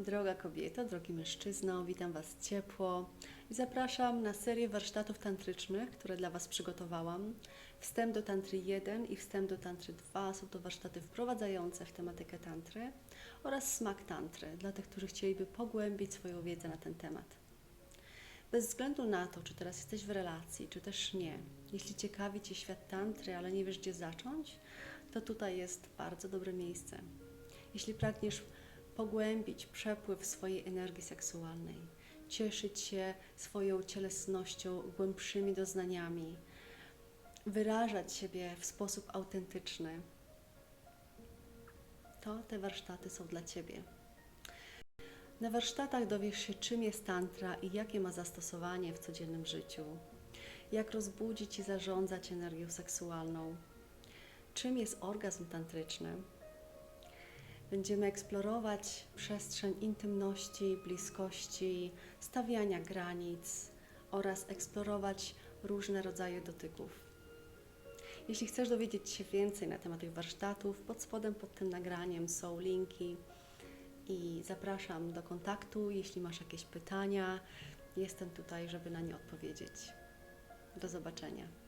Droga kobieto, drogi mężczyzno, witam Was ciepło i zapraszam na serię warsztatów tantrycznych, które dla Was przygotowałam. Wstęp do Tantry 1 i wstęp do Tantry 2 są to warsztaty wprowadzające w tematykę tantry oraz smak tantry dla tych, którzy chcieliby pogłębić swoją wiedzę na ten temat. Bez względu na to, czy teraz jesteś w relacji, czy też nie, jeśli ciekawi Cię świat tantry, ale nie wiesz gdzie zacząć, to tutaj jest bardzo dobre miejsce. Jeśli pragniesz pogłębić przepływ swojej energii seksualnej, cieszyć się swoją cielesnością, głębszymi doznaniami, wyrażać siebie w sposób autentyczny, to te warsztaty są dla Ciebie. Na warsztatach dowiesz się, czym jest tantra i jakie ma zastosowanie w codziennym życiu, jak rozbudzić i zarządzać energią seksualną, czym jest orgazm tantryczny. Będziemy eksplorować przestrzeń intymności, bliskości, stawiania granic oraz eksplorować różne rodzaje dotyków. Jeśli chcesz dowiedzieć się więcej na temat tych warsztatów, pod spodem pod tym nagraniem są linki i zapraszam do kontaktu. Jeśli masz jakieś pytania, jestem tutaj, żeby na nie odpowiedzieć. Do zobaczenia.